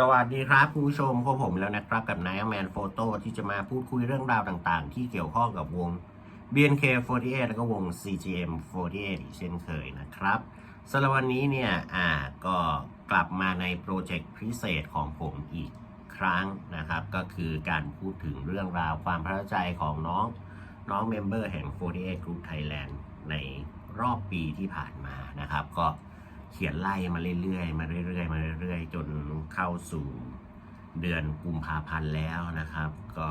สวัสดีครับคุณผู้ชมพบผมแล้วนะครับกับนายแมนโฟโต้ที่จะมาพูดคุยเรื่องราวต่างๆ ที่เกี่ยวข้องกับวง BNK48 แล้วก็วง CGM48 อีกเช่นเคยนะครับสำหรับวันนี้เนี่ยอ่าก็กลับมาในโปรเจกต์พิเศษของผมอีกครั้งนะครับ ก็คือการพูดถึงเรื่องราวความประทับใจของน้องน้องเมมเบอร์แห่ง 48 Group Thailand ในรอบปีที่ผ่านมานะครับ ก็ เขียนไล่มาเรื่อยๆมาเรื่อยๆมาเรื่อยๆ จนเข้าสู่เดือนกุมภาพันธ์แล้วนะครับ ก็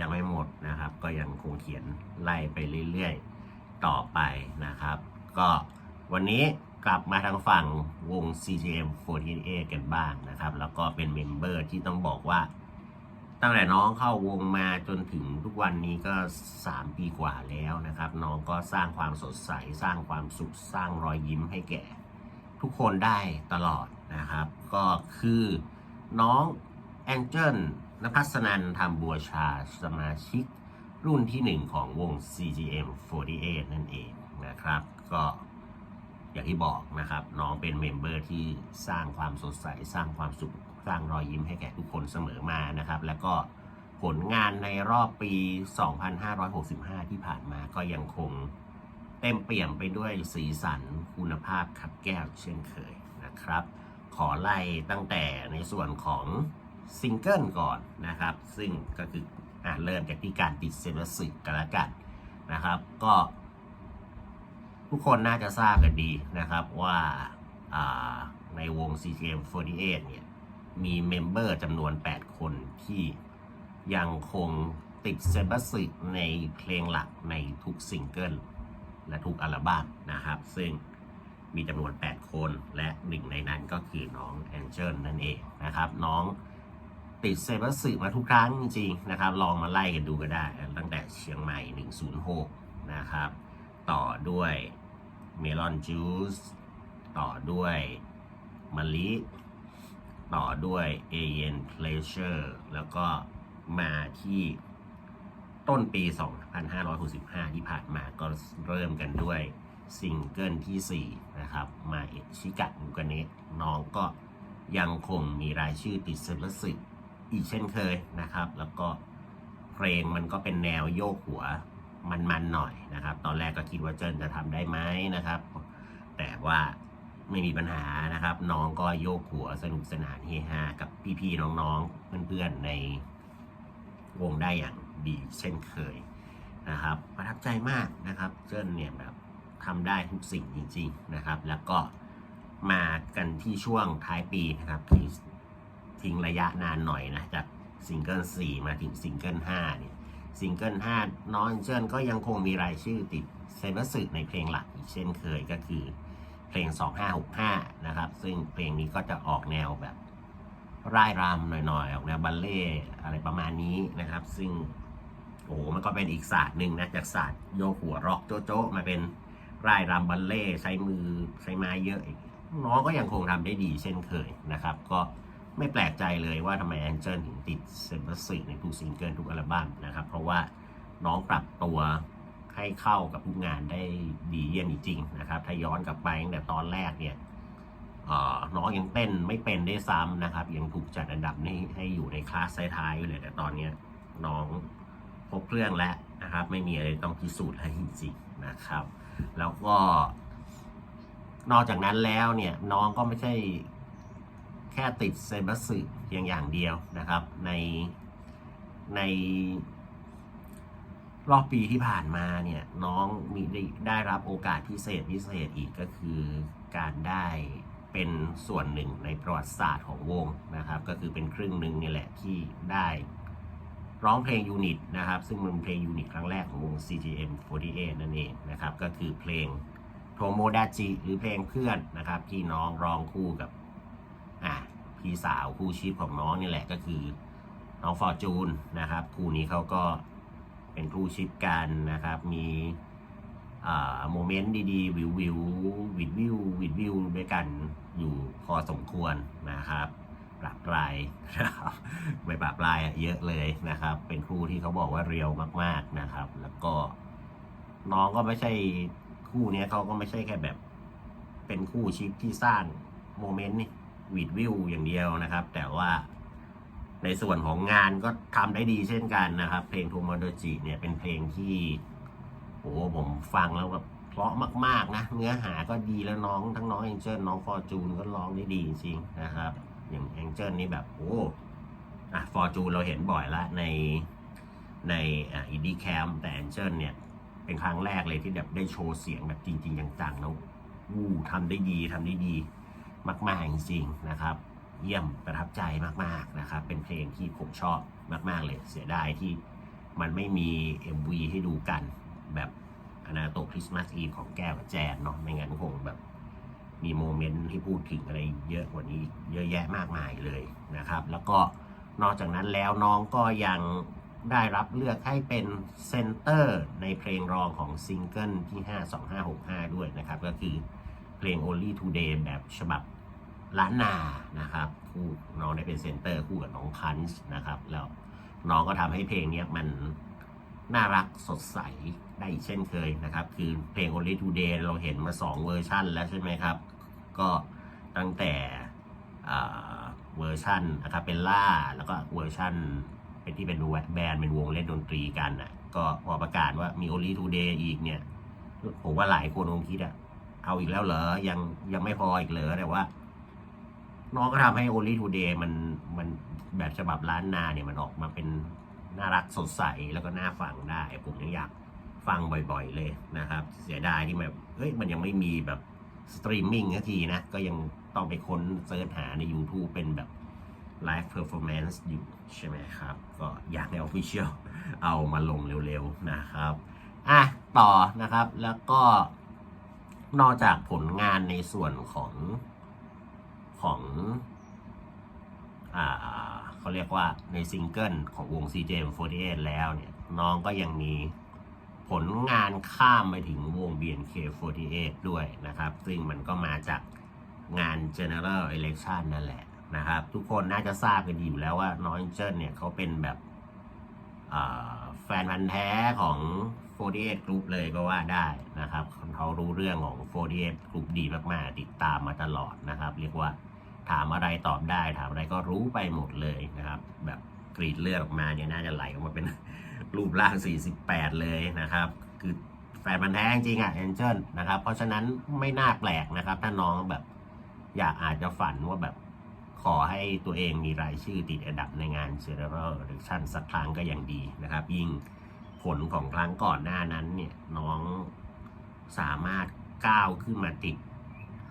ยังไม่หมดนะครับ ก็ยังคงเขียนไล่ไปเรื่อยๆ ต่อไปนะครับ ก็วันนี้กลับมาทางฝั่งวง CGM48 กันบ้างนะครับ แล้วก็เป็นเมมเบอร์ที่ต้องบอกว่า ตั้งแต่น้องเข้าวงมาจนถึงทุกวันนี้ก็ 3 ปีกว่าแล้วนะครับ น้องก็สร้างความสดใส สร้างความสุข สร้างรอยยิ้มให้แก่ ทุกคนได้ตลอดนะครับ ก็คือน้องแองเจิลนภัสนันทำบัวชาสมาชิกรุ่นที่ 1 ของวง CGM48 นั่นเองนะครับ ก็อย่างที่บอกนะครับ น้องเป็นเมมเบอร์ที่สร้างความสดใส สร้างความสุข สร้างรอยยิ้มให้แก่ทุกคนเสมอมานะครับ แล้วก็ผลงานในรอบปี 2565 ที่ผ่านมาก็ยังคง เต็มเปี่ยมไปด้วยสีสันคุณภาพขับแก้วเช่นเคยนะครับ ขอไล่ตั้งแต่ในส่วนของซิงเกิลก่อนนะครับ ซึ่งก็คืออเริ่มจากที่การติดเซนสึกกันละกันนะครับ ก็ทุกคนน่าจะทราบกันดีนะครับว่าาในวง CGM48 เนี่ยมีเมมเบอร์จำนวน 8 คนที่ยังคงติดเซนสึกในเพลงหลักในทุกซิงเกิล และทุกอัลบั้มนะครับ ซึ่งมีจำนวน 8 คนและหนึ่งในนั้นก็คือน้องแองเจิลนั่นเองนะครับ น้องติดเซบอร์สึมาทุกครั้งจริงๆนะครับ ลองมาไล่กันดูก็ได้ ตั้งแต่เชียงใหม่ 106 นะครับ ต่อด้วยเมลอนจูสต่อด้วยมะลิต่อด้วยเอเยนเพลเชอร์แล้วก็มาที่ ต้นปี 2565 ที่ผ่านมาก็เริ่มกันด้วยซิงเกิลที่ 4 นะครับ มาเอชิกะมุกเนะน้องก็ยังคงมีรายชื่อติดเซลสิอีกเช่นเคยนะครับ แล้วก็เพลงมันก็เป็นแนวโยกหัวมันๆหน่อยนะครับ ตอนแรกก็คิดว่าเจิ้นจะทำได้ไหมนะครับ แต่ว่าไม่มีปัญหานะครับ น้องก็โยกหัวสนุกสนานเฮฮากับพี่ๆน้องๆเพื่อนๆในวงได้อย่าง ดีเช่นเคยนะครับ ประทับใจมากนะครับเจิ้นเนี่ยแบบทำได้ทุกสิ่งจริง ๆนะครับ แล้วก็มากันที่ช่วงท้ายปีนะครับที่ทิ้งระยะนานหน่อยนะจากซิงเกิล4มาถึงซิงเกิล5เนี่ยซิงเกิล5น้องเจิ้นก็ยังคงมีรายชื่อติดเซนสึในเพลงหลักอีกเช่นเคยก็คือเพลง 2565 นะครับ ซึ่งเพลงนี้ก็จะออกแนวแบบร่ายรำหน่อยๆ ออกแนวบัลเล่อะไรประมาณนี้นะครับ ซึ่ง อ้โหมันก็เป็นอีกศาสตร์หนึ่งนะจากศาสตร์โยกหัวร็อกโจ๊ะมาเป็นร่ายรำบัลเล่ใช้มือใช้ไม้เยอะอีกน้องก็ยังคงทำได้ดีเช่นเคยนะครับ ก็ไม่แปลกใจเลยว่าทำไมแองเจิลถึงติดเซนเบอร์สิในทุกซิงเกิลทุกอัลบั้มนะครับ เพราะว่าน้องปรับตัวให้เข้ากับทุกงานได้ดีเยี่ยมจริงๆนะครับ ถ้าย้อนกลับไปตั้งแต่ตอนแรกเนี่ยน้องยังเต้นไม่เป็นได้ซ้ำนะครับ ยังถูกจัดอันดับนี้ให้อยู่ในคลาสท้ายๆอยู่เลยแต่ตอนนี้น้อง พบเครื่องแล้วนะครับ ไม่มีอะไรต้องพิสูจน์อะไรจริงๆนะครับ แล้วก็ นอกจากนั้นแล้วเนี่ยน้องก็ไม่ใช่แค่ติดเซบัสสึเพียงอย่างเดียวนะครับ ในในรอบปีที่ผ่านมาเนี่ยน้องมีได้ได้รับโอกาสพิเศษพิเศษอีกก็คือการได้เป็นส่วนหนึ่งในประวัติศาสตร์ของวงนะครับ ก็คือเป็นครึ่งหนึ่งนี่แหละที่ได้ ร้องเพลงยูนิตนะครับ ซึ่งเป็นเพลงยูนิตครั้งแรกของวง CGM48 นั่นเองนะครับ ก็คือเพลงโทโมดาจิหรือเพลงเพื่อนนะครับที่น้องร้องคู่กับอะพี่สาวคู่ชีพของน้องนี่แหละก็คือน้องฟอร์จูนนะครับ คู่นี้เขาก็เป็นคู่ชิปกันนะครับ มีอ่าโมเมนต์ดีๆ วิววิววิดวิววิดวิวด้วยกันอยู่พอสมควรนะครับ ปรับปลายนะครับไม่ปรับปลายเยอะเลยนะครับ เป็นคู่ที่เขาบอกว่าเรียวมากๆนะครับ แล้วก็น้องก็ไม่ใช่คู่เนี้ยเขาก็ไม่ใช่แค่แบบ เป็นคู่ชิปที่สร้างโมเมนต์นี่วีดวิวอย่างเดียวนะครับ แต่ว่าในส่วนของงานก็ทำได้ดีเช่นกันนะครับ เพลงทูม o โดจิเนี่ยเป็นเพลงที่โอ้ผมฟังแล้วแบบเพราะมาก ๆ นะ เนื้อหาก็ดีแล้วน้องทั้งน้องแองเจิลน้องฟอร์จูนก็ร้องได้ดีจริงนะครับ อย่างแองเจิลนี่แบบโอ้อะฟอร์จูนเราเห็นบ่อยละในในอ่าอินดี้แคมแต่แองเจิลเนี่ย เป็นครั้งแรกเลยที่แบบได้โชว์เสียงแบบจริง ๆ จังๆ แล้วอู้ทำได้ดีทำได้ดีมากๆจริงๆนะครับ เยี่ยมประทับใจมากๆนะครับ เป็นเพลงที่ผมชอบมากๆเลยเสียดายที่มันไม่มี MV ให้ดูกันแบบอนาโตคริสต์มาสอีของแก้วแจนเนาะไม่งั้นคงแบบ มีโมเมนต์ที่พูดถึงอะไรเยอะกว่านี้เยอะแยะมากมายเลยนะครับ แล้วก็นอกจากนั้นแล้วน้องก็ยังได้รับเลือกให้เป็นเซนเตอร์ในเพลงรองของซิงเกิลที่ 52565 ด้วยนะครับ ก็คือเพลง Only Today แบบฉบับล้านนานะครับคู่น้องได้เป็นเซนเตอร์คู่กับน้องพันช์นะครับ แล้วน้องก็ทำให้เพลงนี้มันน่ารักสดใสได้อีกเช่นเคยนะครับ คือเพลง Only Today เราเห็นมา 2 เวอร์ชันแล้วใช่ไหมครับ ก็ตั้งแต่เวอร์ชันอะคาเปลล่าแล้วก็เวอร์ชันเป็นที่เป็นแบนด์เป็นวงเล่นดนตรีกันอะก็พอประกาศว่ามี Only Today อีกเนี่ย ผมว่าหลายคนคงคิดอะเอาอีกแล้วเหรอ ยังยังไม่พออีกเหรอแต่ว่า น้องก็ทำให้ Only Today มันมันแบบฉบับล้านนาเนี่ยมันออกมาเป็นน่ารักสดใสแล้วก็น่าฟังได้ ผมยังอยากฟังบ่อยๆเลยนะครับ เสียดายที่แบบเฮ้ยมันยังไม่มีแบบ สตรีมมิ่งทีนะ ก็ยังต้องไปค้นเสิร์ชหาใน YouTube เป็นแบบไลฟ์เพอร์ฟอร์แมนซ์อยู่ใช่ไหมครับ ก็อยากใน Official เอามาลงเร็วๆนะครับ อะ ต่อนะครับแล้วก็นอกจากผลงานในส่วนของของอ่าเขาเรียกว่าในซิงเกิลของวง CJ48 แล้วเนี่ย น้องก็ยังมี ผลงานข้ามไปถึงวง BNK48 ด้วยนะครับ ซึ่งมันก็มาจากงาน General Election นั่นแหละนะครับ ทุกคนน่าจะทราบกันดีอยู่แล้วว่าน้องเจิ้นเนี่ยเขาเป็นแบบแฟนพันธ์แท้ของ 48 Group เลยก็ว่าได้นะครับเขารู้เรื่องของ 48 Group ดีมาก ๆ ติดตามมาตลอดนะครับ เรียกว่าถามอะไรตอบได้ ถามอะไรก็รู้ไปหมดเลยนะครับ แบบกรีดเลือดออกมาเนี่ยน่าจะไหลออกมาเป็น รูปร่าง 48 เลยนะครับ คือแฟนพันแท้จริงๆอะ Angel นะครับ เพราะฉะนั้นไม่น่าแปลกนะครับ ถ้าน้องแบบอยากอาจจะฝันว่าแบบขอให้ตัวเองมีรายชื่อติดอันดับในงาน General Election สักครั้งก็ยังดีนะครับ ยิ่งผลของครั้งก่อนหน้านั้นเนี่ยน้องสามารถก้าวขึ้นมาติด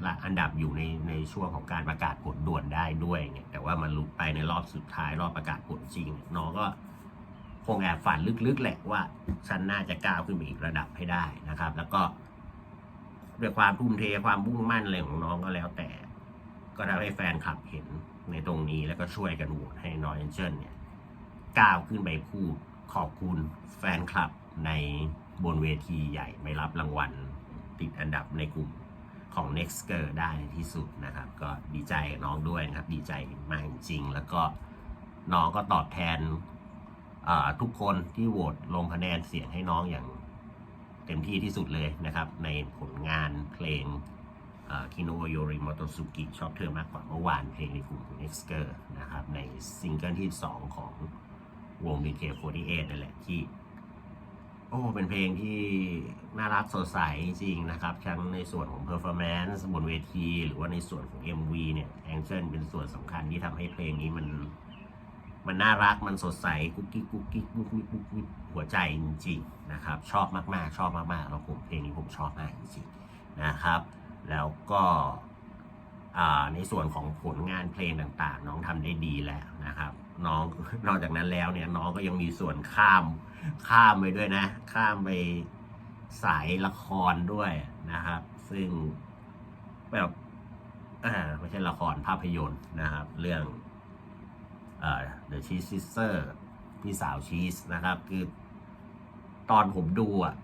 ละอันดับอยู่ในในช่วงของการประกาศผลด่วนได้ด้วยเนี่ยแต่ว่ามันหลุดไปในรอบสุดท้ายรอบประกาศผลจริง น้องก็ คงแอบฝันลึกๆแหละว่าฉันน่าจะก้าวขึ้นไปอีกระดับให้ได้นะครับ แล้วก็ด้วยความทุ่มเทความมุ่งมั่นอะไรของน้องก็แล้วแต่ ก็ทำให้แฟนคลับเห็นในตรงนี้แล้วก็ช่วยกันโหวตให้น้อยเอนเจนเนี่ยก้าวขึ้นไปพูดขอบคุณแฟนคลับในบนเวทีใหญ่ไม่รับรางวัลติดอันดับในกลุ่มของ Next Girl ได้ที่สุดนะครับ ก็ดีใจน้องด้วยนะครับ ดีใจมากจริงๆแล้วก็น้องก็ตอบแทน ทุกคนที่โหวตลงคะแนนเสียงให้น้องอย่างเต็มที่ที่สุดเลยนะครับ ในผลงานเพลงคิโนโยริมโตสุกิชอบเธอมากกว่าเมื่อวานเพลงในกลุ่มของ Next Girl นะครับ ในซิงเกิลที่ 2 ของวง BK48 นั่นแหละที่ โอ้ เป็นเพลงที่น่ารักสดใสจริงนะครับทั้งในส่วนของ performance บนเวที หรือว่าในส่วนของ MV เนี่ยแองเจิลเป็นส่วนสำคัญที่ทำให้เพลงนี้มัน มันน่ารักมันสดใสกุ๊กกิ๊กกุ๊กกิ๊กกุ๊กกิ๊กกุ๊กกิ๊กหัวใจจริงๆนะครับชอบมากๆ ชอบมากๆแล้วผมเพลงนี้ผมชอบมากจริงๆนะครับ แล้วก็ในส่วนของผลงานเพลงต่างๆ น้องทำได้ดีแล้วนะครับน้องนอกจากนั้นแล้วเนี่ยน้องก็ยังมีส่วนข้ามข้ามไปด้วยนะ ข้ามไปสายละครด้วยนะครับ ซึ่งแบบอ่าไม่ใช่ละครภาพยนตร์นะครับ เรื่อง เอ่อ The Cheese Sister พี่สาวชีสนะครับ คือตอนผมดูอะ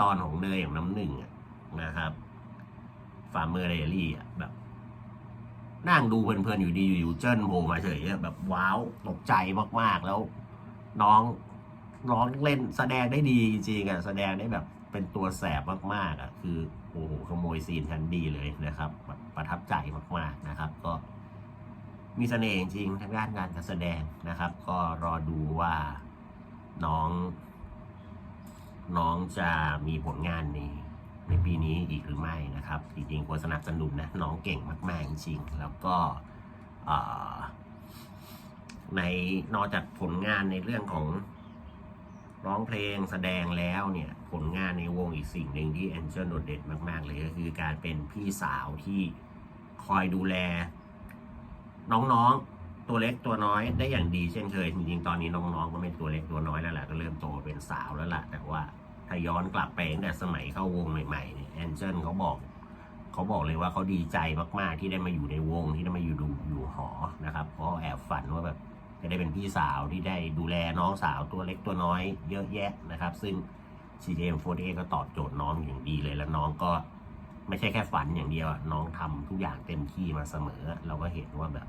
ตอนของเนยอย่างน้ำหนึ่งอะนะครับฟาร์มเมอร์เรลี่อะแบบ นั่งดูเพลินๆอยู่ดีอยู่ๆเจิ้นโผล่มาเฉยแบบว้าวตกใจมากๆแล้ว น้องร้องเล่นแสดงได้ดีจริงๆอะแสดงได้แบบเป็นตัวแสบมากๆอะคือโอ้โหขโมยซีนชั้นดีเลยนะครับ ประทับใจมากๆนะครับ ก็ มีเสน่ห์จริงทางด้านการการแสดงนะครับ ก็รอดูว่าน้อง น้องจะมีผลงานในในปีนี้อีกหรือไม่นะครับ จริงๆควรสนับสนุนนะน้องเก่งมาก ๆ จริงๆแล้วก็ในนอกจากผลงานในเรื่องของร้องเพลงแสดงแล้วเนี่ยผลงานในวงอีกสิ่งหนึ่งที่แอนเจลโดดเด่นมาก ๆ เลยก็คือการเป็นพี่สาวที่คอยดูแล น้องๆตัวเล็กตัวน้อยได้อย่างดีเช่นเคยจริงๆตอนนี้น้องๆก็ไม่ตัวเล็กตัวน้อยแล้วแหละก็เริ่มโตเป็นสาวแล้วล่ะแต่ว่าถ้าย้อนกลับไปตั้งแต่สมัยเข้าวงใหม่ๆเนี่ยแอนเจลเขาบอกเขาบอกเลยว่าเขาดีใจมากๆที่ได้มาอยู่ในวงที่ได้มาอยู่ดูอยู่หอนะครับเพราะแอบฝันว่าแบบจะได้เป็นพี่สาวที่ได้ดูแลน้องสาวตัวเล็กตัวน้อยเยอะแยะนะครับ ซึ่ง CJM48 ก็ตอบโจทย์น้องอย่างดีเลยแล้วน้องก็ไม่ใช่แค่ฝันอย่างเดียวอะน้องทำทุกอย่างเต็มที่มาเสมอ เราก็เห็นว่าแบบ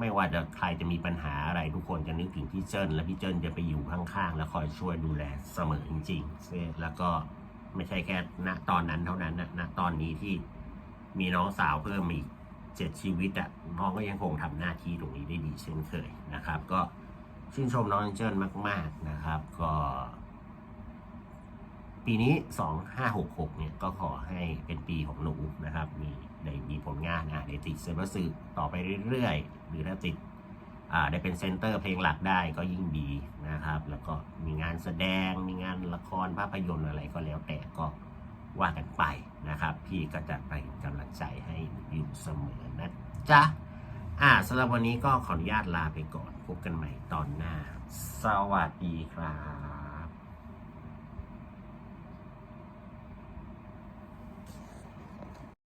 ไม่ว่าจะใครจะมีปัญหาอะไรทุกคนจะนึกถึงพี่เจิ้นและพี่เจิ้นจะไปอยู่ข้างๆ แล้วคอยช่วยดูแลเสมอจริงๆแล้วก็ไม่ใช่แค่ณตอนนั้นเท่านั้นนะณตอนนี้ที่มีน้องสาวเพิ่มอีกเจ็ดชีวิตอะน้องก็ยังคงทำหน้าที่ตรงนี้ได้ดีเช่นเคยนะครับ ก็ชื่นชมน้องเจิ้นมาก ๆนะครับ ก็ ปีนี้2566เนี่ยก็ขอให้เป็นปีของหนูนะครับมี ได้มีผลงานอะได้ติดเซเบอร์สื่อต่อไปเรื่อยๆ หรือถ้าติดอ่าได้เป็นเซนเตอร์เพลงหลักได้ก็ยิ่งดีนะครับ แล้วก็มีงานแสดงมีงานละครภาพยนตร์อะไรก็แล้วแต่ก็ว่ากันไปนะครับ พี่ก็จะไปกำลังใจให้อยู่เสมอนะจ๊ะอ่าสำหรับวันนี้ก็ขออนุญาตลาไปก่อนพบกันใหม่ตอนหน้า สวัสดีครับ